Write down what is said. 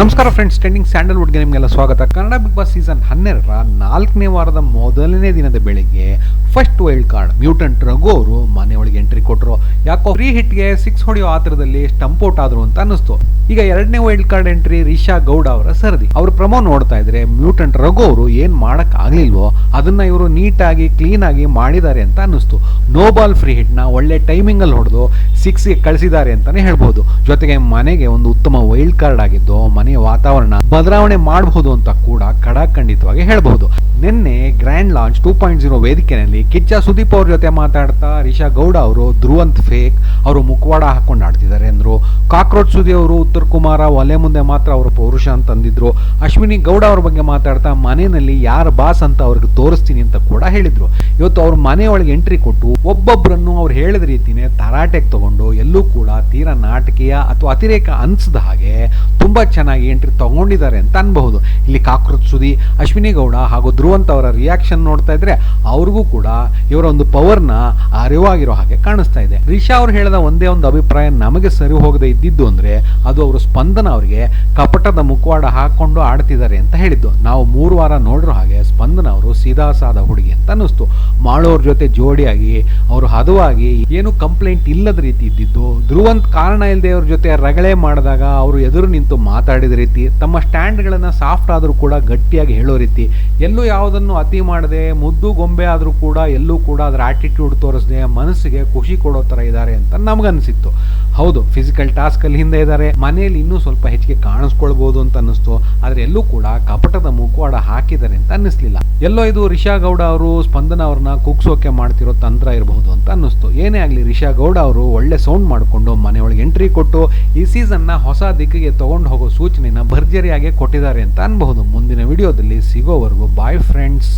ನಮಸ್ಕಾರ friends trending ಸ್ಯಾಂಡಲ್ವುಡ್ಗೆ ನಿಮಗೆಲ್ಲ ಸ್ವಾಗತ. ಕನ್ನಡ ಬಿಗ್ ಬಾಸ್ ಸೀಸನ್ ಹನ್ನೆರಡರ ನಾಲ್ಕನೇ ವಾರದ ಮೊದಲನೇ ದಿನದ ಬೆಳಿಗ್ಗೆ first wild card mutant Raghu ಅವರು ಮನೆಯೊಳಗೆ ಎಂಟ್ರಿ ಕೊಟ್ಟರು ಯಾಕೋ ಫ್ರೀ ಹಿಟ್ಗೆ ಸಿಕ್ಸ್ ಹೊಡೆಯೋ ಆತರದಲ್ಲಿ ಸ್ಟಂಪ್ ಔಟ್ ಆದ್ರು ಅಂತ ಅನ್ನಿಸ್ತು. ಈಗ ಎರಡನೇ wild card entry Risha Gowda ಅವರ ಸರದಿ. ಅವ್ರ ಪ್ರಮೋ ನೋಡ್ತಾ ಇದ್ರೆ ಮ್ಯೂಟೆಂಟ್ ರಘು ಅವರು ಏನ್ ಮಾಡಕ್ ಆಗ್ಲಿಲ್ವೋ ಅದನ್ನ ಇವರು ನೀಟಾಗಿ ಕ್ಲೀನ್ ಆಗಿ ಮಾಡಿದ್ದಾರೆ ಅಂತ ಅನ್ನಿಸ್ತು. ನೋ ಬಾಲ್ ಫ್ರೀ ಹಿಟ್ನ ಒಳ್ಳೆ ಟೈಮಿಂಗ್ ಅಲ್ಲಿ ಹೊಡೆದು ಸಿಕ್ಸ್ಗೆ ಕಳಿಸಿದ್ದಾರೆ ಅಂತಾನೆ ಹೇಳ್ಬೋದು. ಜೊತೆಗೆ ಮನೆಗೆ ಒಂದು ಉತ್ತಮ ವೈಲ್ಡ್ ಕಾರ್ಡ್ ಆಗಿದ್ದು ಮನೆಯ ವಾತಾವರಣ ಬದಲಾವಣೆ ಮಾಡಬಹುದು ಅಂತ ಕೂಡ ಖಡಾಖಂಡಿತವಾಗಿ ಹೇಳಬಹುದು. ನಿನ್ನೆ grand launch two point zero ವೇದಿಕೆಯಲ್ಲಿ ಕಿಚ್ಚ ಸುದೀಪ್ ಅವ್ರ ಜೊತೆ ಮಾತಾಡ್ತಾ ರಿಷಾ ಗೌಡ ಅವರು, ಧ್ರುವಂತ್ ಫೇಕ್ ಅವರು ಮುಖವಾಡ ಹಾಕೊಂಡು ಆಡ್ತಿದ್ದಾರೆ ಅಂದ್ರು. ಕಾಕ್ರೋಚ್ ಸುದಿ ಅವರು, ಉತ್ತರ ಕುಮಾರ, ಒಲೆ ಮುಂದೆ ಮಾತ್ರ ಅವರು ಪೌರುಷ ಅಂತ ಅಂದಿದ್ರು ಅಶ್ವಿನಿ ಗೌಡ ಅವ್ರ ಬಗ್ಗೆ ಮಾತಾಡ್ತಾ ಮನೆಯಲ್ಲಿ ಯಾರ ಬಾಸ್ ಅಂತ ಅವ್ರಿಗೆ ತೋರಿಸ್ತೀನಿ ಅಂತ ಕೂಡ ಹೇಳಿದ್ರು. ಇವತ್ತು ಅವ್ರ ಮನೆಯೊಳಗೆ ಎಂಟ್ರಿ ಕೊಟ್ಟು ಒಬ್ಬೊಬ್ಬರನ್ನು ಅವ್ರು ಹೇಳಿದ ರೀತಿನೇ ತರಾಟೆಗೆ ತಗೊಂಡು ಎಲ್ಲೂ ಕೂಡ ತೀರಾ ನಾಟಕೀಯ ಅಥವಾ ಅತಿರೇಕ ಅನಿಸಿದ ಹಾಗೆ ತುಂಬಾ ಚೆನ್ನಾಗಿ ಎಂಟ್ರಿ ತಗೊಂಡಿದ್ದಾರೆ ಅಂತ ಅನ್ಬಹುದು. ಇಲ್ಲಿ ಕಾಕೃತ್ ಸುದಿ, ಅಶ್ವಿನಿ ಗೌಡ ಹಾಗೂ ಧ್ರುವಂತ್ ಅವರ ರಿಯಾಕ್ಷನ್ ನೋಡ್ತಾ ಇದ್ರೆ ಅವ್ರಿಗೂ ಕೂಡ ಇವರ ಒಂದು ಪವರ್ನ ಅರಿವಾಗಿರೋ ಹಾಗೆ ಕಾಣಿಸ್ತಾ ಇದೆ. ರಿಷಾ ಅವ್ರು ಹೇಳಿದ ಒಂದೇ ಒಂದು ಅಭಿಪ್ರಾಯ ನಮಗೆ ಸರಿ ಹೋಗದೆ ಇದ್ದಿದ್ದು ಅಂದ್ರೆ ಅದು ಅವರು ಸ್ಪಂದನ ಅವರಿಗೆ ಕಪಟದ ಮುಖವಾಡ ಹಾಕೊಂಡು ಆಡ್ತಿದ್ದಾರೆ ಅಂತ ಹೇಳಿದ್ದು. ನಾವು ಮೂರು ವಾರ ನೋಡಿರೋ ಹಾಗೆ ಸ್ಪಂದನ ಅವರು ಸೀದಾ ಸಾದ ಹುಡುಗಿ ಅಂತ ಅನ್ನಿಸ್ತು. ಮಾಡೋರ್ ಜೊತೆ ಜೋಡಿಯಾಗಿ, ಅವರು ಹದವಾಗಿ, ಏನು ಕಂಪ್ಲೇಂಟ್ ಇಲ್ಲದ ರೀತಿ ಇದ್ದಿದ್ದು, ಧ್ರುವಂತ್ ಕಾರಣ ಇಲ್ಲದೆ ಅವ್ರ ಜೊತೆ ರಗಳೆ ಮಾಡಿದಾಗ ಅವರು ಎದುರು ನಿಂತು ಮಾತಾಡಿದ ರೀತಿ, ತಮ್ಮ ಸ್ಟ್ಯಾಂಡ್ಗಳನ್ನು ಸಾಫ್ಟ್ ಆದರೂ ಕೂಡ ಗಟ್ಟಿಯಾಗಿ ಹೇಳೋ ರೀತಿ, ಎಲ್ಲೂ ಯಾವುದನ್ನು ಅತಿ ಮಾಡದೆ ಮುದ್ದು ಗೊಂಬೆ ಆದರೂ ಕೂಡ ಎಲ್ಲೂ ಕೂಡ ಅದರ ಆ್ಯಟಿಟ್ಯೂಡ್ ತೋರಿಸದೆ ಮನಸ್ಸಿಗೆ ಖುಷಿ ಕೊಡೋ ಥರ ಇದ್ದಾರೆ ಅಂತ ನಮಗನ್ಸಿತ್ತು. ಹೌದು ಫಿಸಿಕಲ್ ಟಾಸ್ಕ್ ಅಲ್ಲಿ ಹಿಂದೆ ಇದ್ದಾರೆ ಮನೆಯಲ್ಲಿ ಇನ್ನೂ ಸ್ವಲ್ಪ ಹೆಚ್ಚಿಗೆ ಕಾಣಿಸ್ಕೊಳ್ಬಹುದು ಅಂತ ಅನ್ನಿಸ್ತು, ಆದ್ರೆ ಎಲ್ಲೂ ಕೂಡ ಕಪಟದ ಮುಖವಾಡ ಹಾಕಿದ್ದಾರೆ ಅಂತ ಅನ್ನಿಸ್ಲಿಲ್ಲ. ಎಲ್ಲೋ ಇದು ರಿಷಾ ಗೌಡ ಅವರು ಸ್ಪಂದನ ಅವ್ರನ್ನ ಕುಗ್ಸೋಕೆ ಮಾಡ್ತಿರೋ ತಂತ್ರ ಇರಬಹುದು ಅಂತ ಅನ್ನಿಸ್ತು. ಏನೇ ಆಗಲಿ ರಿಷಾ ಗೌಡ ಅವರು ಒಳ್ಳೆ ಸೌಂಡ್ ಮಾಡಿಕೊಂಡು ಮನೆಯೊಳಗೆ ಎಂಟ್ರಿ ಕೊಟ್ಟು ಈ ಸೀಸನ್ನ ಹೊಸ ದಿಕ್ಕಿಗೆ ತಗೊಂಡು ಹೋಗೋ ಸೂಚನೆನ ಭರ್ಜರಿಯಾಗಿ ಕೊಟ್ಟಿದ್ದಾರೆ ಅಂತ ಅನ್ಬಹುದು. ಮುಂದಿನ ವಿಡಿಯೋದಲ್ಲಿ ಸಿಗೋವರೆಗೂ ಬಾಯ್ ಫ್ರೆಂಡ್ಸ್